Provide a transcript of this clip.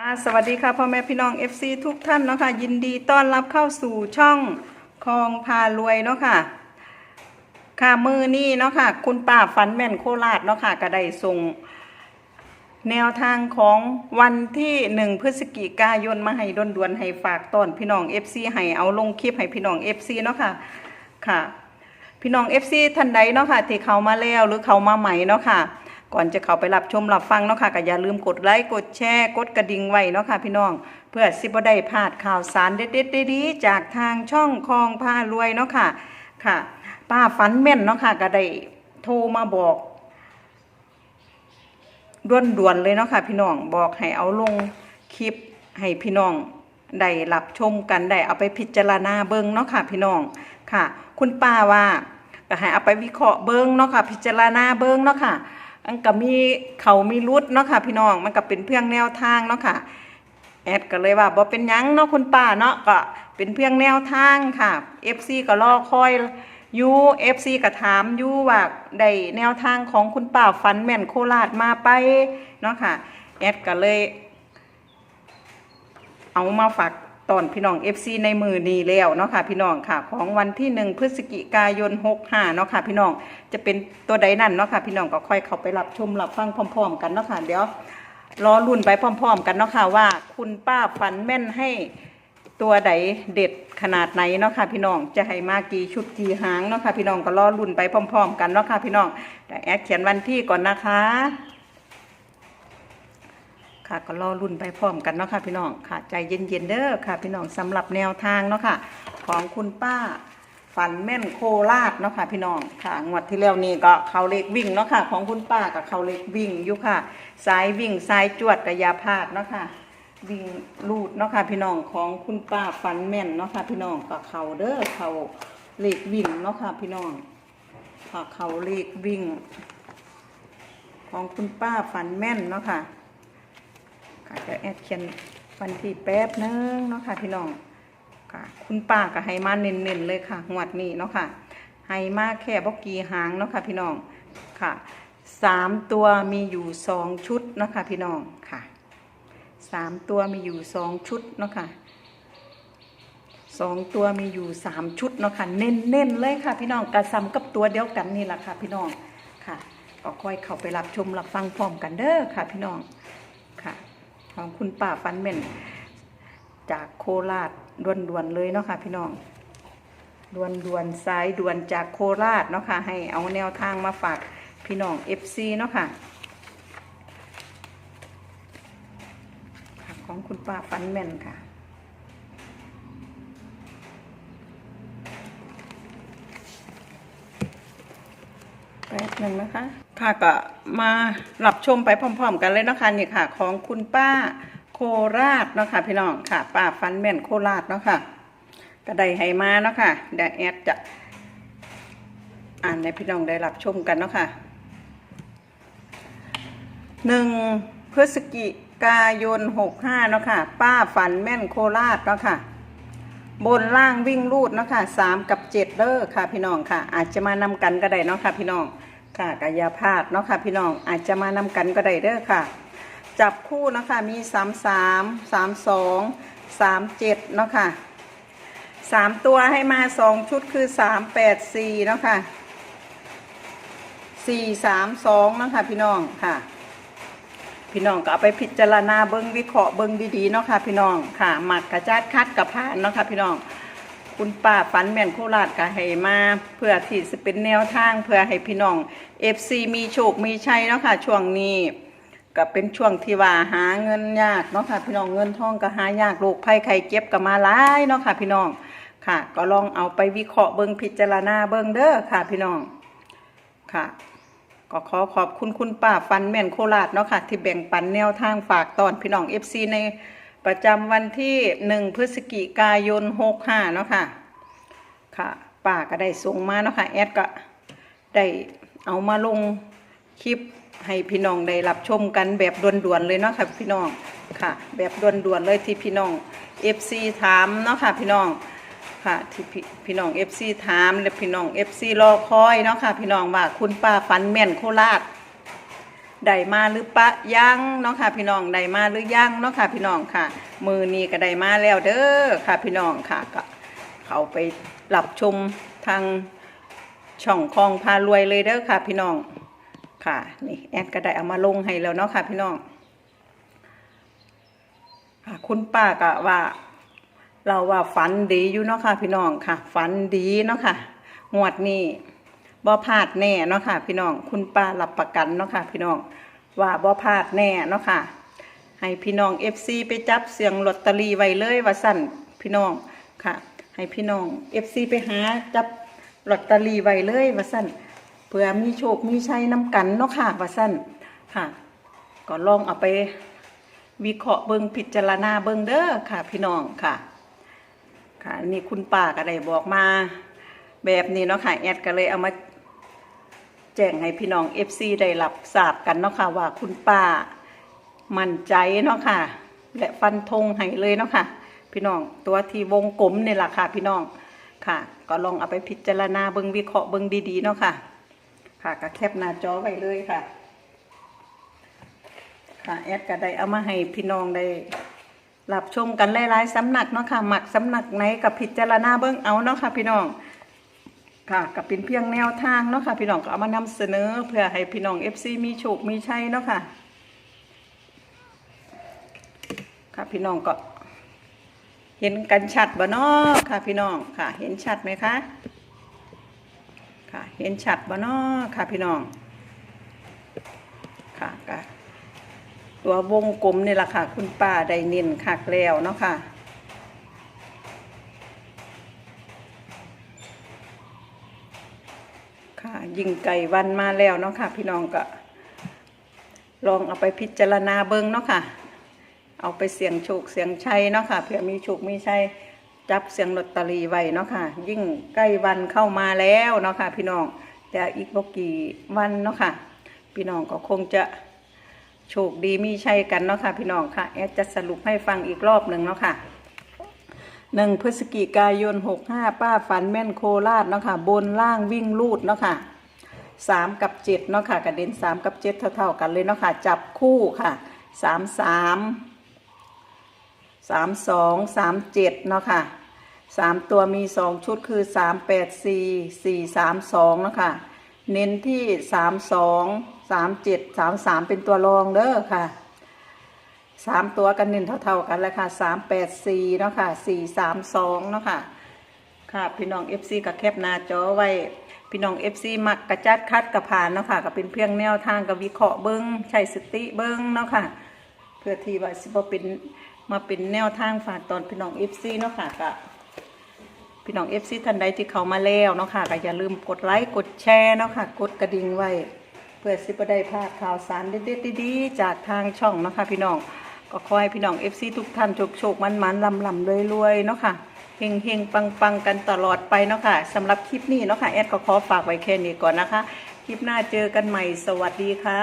อ่าสวัสดีค่ะพ่อแม่พี่น้อง FC ทุกท่านเนาะค่ะยินดีต้อนรับเข้าสู่ช่องคลองพารวยเนาะค่ะ ค่ะมือนี้เนาะค่ะ คุณป้าฝันแม่นโคราชเนาะค่ะก็ได้ส่งแนวทางของวันที่หนึ่งพฤศจิกายนมาให้ดนดวนให้ฝากต้อนพี่น้อง FC ให้เอาลงคลิปให้พี่น้อง FC เนาะค่ะค่ะ พี่น้อง FC ท่านใดเนาะค่ะที่เขามาแล้วหรือเขามาใหม่เนาะค่ะ ก่อนจะเข้าไปรับชมรับฟังเนาะค่ะก็อย่าลืมกดไลค์กดแชร์กดกระดิ่งไว้เนาะค่ะพี่น้อง เพื่อสิบ่ได้พลาดข่าวสารเด็ดๆดีๆจากทางช่องคลองพารวยเนาะค่ะค่ะ ป้าฝันแม่นเนาะค่ะก็ได้โทรมาบอกด่วนๆเลยเนาะค่ะพี่น้องบอกให้เอาลงคลิปให้พี่น้องได้รับชมกันได้เอาไปพิจารณาเบิ่งเนาะค่ะพี่น้องค่ะ คุณป้าว่าก็ให้เอาไปวิเคราะห์เบิ่งเนาะค่ะ พิจารณาเบิ่งเนาะค่ะ อันก็มีเขามีรุดเนาะค่ะ พี่น้องมันก็เป็นเพียงแนวทางเนาะค่ะแอดก็เลยว่าบ่เป็นยังเนาะคุณป้าเนาะก็เป็นเพียงแนวทางค่ะ FC ก็รอคอยยู่ FC ก็ถามยูว่าได้แนวทางของคุณป้าฟันแม่นโคราชมาไปเนาะค่ะแอดก็เลย เอามาฝาก ตอนพี่น้อง FC ในมือนี้แล้วเนาะค่ะพี่น้องค่ะของวันที่หนึ่งพฤศจิกายน 65เนาะค่ะพี่น้องจะเป็นตัวใดนั่นเนาะค่ะพี่น้องก็ค่อยเข้าไปรับชมรับฟังพร้อม ๆ กันเนาะค่ะเดี๋ยวรอรุ่นไปพร้อม ๆ กันเนาะค่ะว่าคุณป้าฝันแม่นให้ตัวใดเด็ดขนาดไหนเนาะค่ะพี่น้องจะให้มากี่ชุดกี่หางเนาะค่ะพี่น้องก็รอรุ่นไปพร้อม ๆ กันเนาะค่ะพี่น้องแต่แอดเขียนวันที่ก่อนนะคะ ค่ะก็รอรุ่นไปพร้อมกันเนาะค่ะพี่น้องค่ะใจเย็นๆเด้อค่ะ พี่น้องสำหรับแนวทางเนาะค่ะ ของคุณป้าฝันแม่นโคราชเนาะค่ะพี่น้องค่ะงวดที่แล้วนี่ก็เขาเล็กวิ่งเนาะค่ะ ของคุณป้ากับเขาเล็กวิ่งอยู่ค่ะสายวิ่งสายจวดกับยาพาดเนาะค่ะวิ่งลูดเนาะค่ะพี่น้องของคุณป้าฝันแม่นเนาะค่ะพี่น้องกับเขาเด้อเขาเล็กวิ่งเนาะค่ะพี่น้องค่ะเขาเล็กวิ่ง ของคุณป้าฝันแม่นเนาะค่ะ ค่ะจะแอดเขียนวันที่แป๊บนึงเนาะค่ะพี่น้องค่ะ คุณป้าก็ให้มาเน้นๆเลยค่ะงวดนี้เนาะค่ะให้มาแค่บกีหางเนาะค่ะพี่น้องค่ะสามตัวมีอยู่สองชุดเนาะค่ะพี่น้องค่ะสามตัวมีอยู่สองชุดเนาะค่ะสองตัวมีอยู่สามชุดเนาะค่ะเน้นๆเลยค่ะพี่น้องกระซำกับตัวเดียวกันนี่แหละค่ะพี่น้องค่ะก็ค่อยเข้าไปรับชมรับฟังพร้อมกันเด้อค่ะพี่น้อง ของคุณป้าฟันเม่น จากโคราชด่วนๆเลยเนาะค่ะพี่น้องด่วนๆสายด่วนจากโคราชเนาะค่ะให้เอาแนวทางมาฝากพี่น้อง FC เนาะค่ะค่ะของคุณป้าฟันแม่นค่ะ ป๊บหนึ่งนะคะ ค่ะก็มารับชมไปพร้อมๆ กันเลยนะคะนี่ค่ะ ของคุณป้าโคราชเนาะค่ะพี่น้องค่ะ ป้าฟันแม่นโคราชเนาะค่ะก็ได้ให้มาเนาะค่ะเดี๋ยวแอดจะ อ่านให้พี่น้องได้รับชมกันเนาะค่ะหนึ่งพฤศจิกายนหกห้าเนาะค่ะ ป้าฝันแม่นโคราชเนาะค่ะ บนล่างวิ่งรูดเนาะค่ะสามกับเจ็ดเด้อค่ะพี่น้องค่ะ อาจจะมานำกันก็ได้เนาะค่ะพี่น้องค่ะกายภาพเนาะค่ะพี่น้องอาจจะมานำกันก็ได้เด้อค่ะ จับคู่เนาะค่ะมีสามสามสามสองสามเจ็ดเนาะค่ะสามตัวให้มาสองชุดคือสามแปดสี่เนาะค่ะสี่สามสองเนาะค่ะพี่น้องค่ะ พี่น้องก็เอาไปพิจารณาเบิ้งวิเคราะห์เบิ้งดีๆเนาะค่ะพี่น้องค่ะหมักกระจาดคัดกับผ่านเนาะค่ะพี่น้อง คุณป้าฝันแม่นโคราชก็ให้มาเพื่อที่จะเป็นแนวทางเพื่อให้พี่น้อง FC มีโชคมีชัยเนาะค่ะช่วงนี้ก็เป็นช่วงที่ว่าหาเงินยากเนาะค่ะพี่น้องเงินทองก็หายากโรคภัยไข้เจ็บก็มาหลายเนาะค่ะพี่น้องค่ะ ก็ลองเอาไปวิเคราะห์เบิ้งพิจารณาเบิ้งเด้อค่ะพี่น้องค่ะ ก็ขอขอบคุณคุณป้าฟันแม่นโคราชเนาะค่ะ ที่แบ่งปันแนวทางฝากตอนพี่น้อง FC ในประจำวันที่หนึ่งพฤศจิกายนหกห้าเนาะค่ะ ค่ะป้าก็ได้ส่งมาเนาะค่ะแอดก็ได้เอามาลงคลิปให้พี่น้องได้รับชมกันแบบด่วนๆเลยเนาะค่ะพี่น้องค่ะ แบบด่วนๆเลยที่พี่น้อง FC ถามเนาะค่ะพี่น้อง ค่ะที่พี่พี่น้อง FC ถามและพี่น้อง FC รอคอยเนาะค่ะ พี่น้องว่าคุณป้าฟันแม่นโคราชได้มาหรือปะยังเนาะค่ะ พี่น้องได้มาหรือยังเนาะค่ะพี่น้องค่ะ มือนี้ก็ได้มาแล้วเด้อค่ะพี่น้องค่ะก็เขาไปรับชมทางช่องคลองพารวยเลยเด้อค่ะพี่น้องค่ะนี่แอดก็ได้เอามาลงให้แล้วเนาะค่ะพี่น้องค่ะคุณป้าก็ว่า เราว่าฝันดีอยู่เนาะค่ะ พี่น้องค่ะ ฝันดีเนาะค่ะงวดนี้บ่พลาดแน่เนาะค่ะ พี่น้อง คุณป้ารับประกันเนาะค่ะ พี่น้องว่าบ่พลาดแน่เนาะค่ะ ให้พี่น้อง FC ไปจับเสียงลอตเตอรี่ไว้เลยว่าสั่นพี่น้องค่ะ ให้พี่น้อง FC ไปหาจับลอตเตอรี่ไว้เลยว่าสั่นเพื่อมีโชคมีชัยน้ำกันเนาะค่ะว่าสั่นค่ะ ก็ลองเอาไปวิเคราะห์เบิ่งพิจารณาเบิ่งเด้อค่ะ พี่น้องค่ะ ค่ะนี่คุณป้าก็ได้บอกมา แบบนี้เนาะค่ะแอดก็เลยเอามาแจ้งให้พี่น้อง FC ได้รับทราบกันเนาะค่ะว่าคุณป้ามั่นใจเนาะค่ะ และฟันธงให้เลยเนาะค่ะ พี่น้องตัวที่วงกลมนี่แหละค่ะ พี่น้องค่ะ ก็ลองเอาไปพิจารณาเบิ่งวิเคราะห์เบิ่งดีๆเนาะค่ะ ค่ะก็แคปหน้าจอไว้เลยค่ะ ค่ะแอดก็ได้เอามาให้พี่น้องได้ รับชมกันหลายๆสำนักเนาะค่ะหมักสำนักไหนกับพิจารณาเบิ้องเอาเนาะค่ะพี่น้องค่ะกับเป็นเพียงแนวทางเนาะค่ะพี่น้องก็เอามานำเสนอ เพื่อให้พี่น้อง FC มีโชคมีชัยเนาะค่ะค่ะพี่น้องก็ เห็นกันชัดบ่เนาะค่ะพี่น้องค่ะ เห็นชัดไหมคะค่ะเห็นชัดบ่เนาะค่ะพี่น้องค่ะค่ะ ตัววงกลมนี่แหละค่ะ คุณป้าได้เน้นคักแล้วเนาะค่ะค่ะยิงไก่วันมาแล้วเนาะค่ะ พี่น้องก็ ลองเอาไปพิจารณาเบิ้งเนาะค่ะ เอาไปเสี่ยงโชคเสี่ยงชัยเนาะค่ะเผื่อมีโชคมีชัยจับเสียงลอตเตอรี่ไว้เนาะค่ะ ยิ่งใกล้วันเข้ามาแล้วเนาะค่ะ พี่น้องแต่อีกบ่กี่วันเนาะค่ะ พี่น้องก็คงจะ โชคดีมีชัยกันเนาะค่ะพี่น้องค่ะแอดจะสรุปให้ฟังอีกรอบหนึ่งเนาะค่ะหนึ่งพฤศจิกายนหกห้าป้าฝันแม่นโคราชเนาะค่ะบนล่างวิ่งลูดเนาะค่ะสามกับเจ็ดเนาะค่ะกระเด็นสามกับเจ็ดเท่า ๆ กันเลยเนาะค่ะจับคู่ค่ะสามสามสามสองสามเจ็ดเนาะค่ะสามตัวมีสองชุดคือสามแปดสี่สี่สามสองเนาะค่ะ เน้นที่สามสองสามเจ็ดสามสามเป็นตัวรองเด้อค่ะสามตัวกันเน้นเท่าๆกันแล้วค่ะสามแปดสี่เนาะค่ะสี่สามสองเนาะค่ะ ค่ะ พี่น้องเอฟซีกับแคปหน้าจอไว้พี่น้องเอฟซีมักกระจัดคัดกระผ่านเนาะค่ะก็เป็นเพียงแนวทางกับวิเคราะห์เบิ้งใช้สติเบิ้งเนาะค่ะ เพื่อที่ว่าสิบเป็นมาเป็นแนวทางฝากตอนพี่น้องเอฟซีเนาะค่ะก็ พี่น้องเอฟซีท่านใดที่เขามาแล้วเนาะค่ะก็อย่าลืมกดไลค์กดแชร์เนาะค่ะ กดกระดิ่งไว้ เพื่อสิบได้พลาดข่าวสารเด็ดๆดีๆจากทางช่องเนาะค่ะพี่น้องก็ขอให้พี่น้องเอฟซีทุกท่านโชคโชคมันมันลำลำรวยรวยๆเนาะค่ะเฮงเฮงปังปังๆกันตลอดไปเนาะค่ะสำหรับคลิปนี้เนาะค่ะแอดก็ขอฝากไว้แค่นี้ก่อนนะคะ คลิปหน้าเจอกันใหม่สวัสดีค่ะ